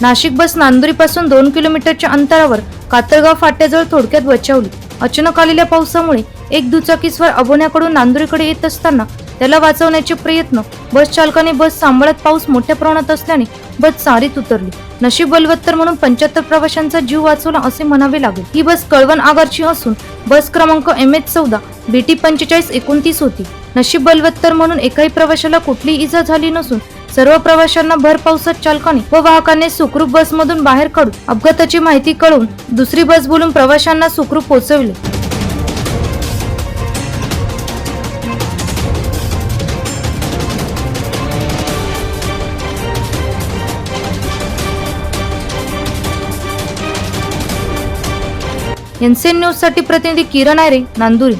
नाशिक बस नांदुरीपासून दोन किलोमीटरच्या अंतरावर कातळगाव फाट्याजवळ थोडक्यात बचावली. अचानक आलेल्या पावसामुळे एक दुचाकीस्वार अभोण्याकडून नांदुरीकडे येत असताना त्याला वाचवण्याचे प्रयत्न बस चालकाने बस सांभाळत पाऊस मोठ्या प्रमाणात असल्याने बस चारीत उतरली. नशीब बलवत्तर म्हणून पंच्याहत्तर प्रवाशांचा जीव वाचवला असे म्हणावे लागेल. ही बस कळवण आगारची असून बस क्रमांक एम एच चौदा बीटी पंचेचाळीस एकोणतीस होती. नशीब बलवत्तर म्हणून एकाही प्रवाशाला कुठलीही इजा झाली नसून सर्व प्रवाशांना भर पावसात चालकाने व वाहकाने सुखरूप बसमधून बाहेर काढून अपघाताची माहिती कळवून दुसरी बस बोलून प्रवाशांना सुखरूप पोहोचवले. एनसीएन न्यूजसाठी प्रतिनिधी किरण आयरे नांदुरी.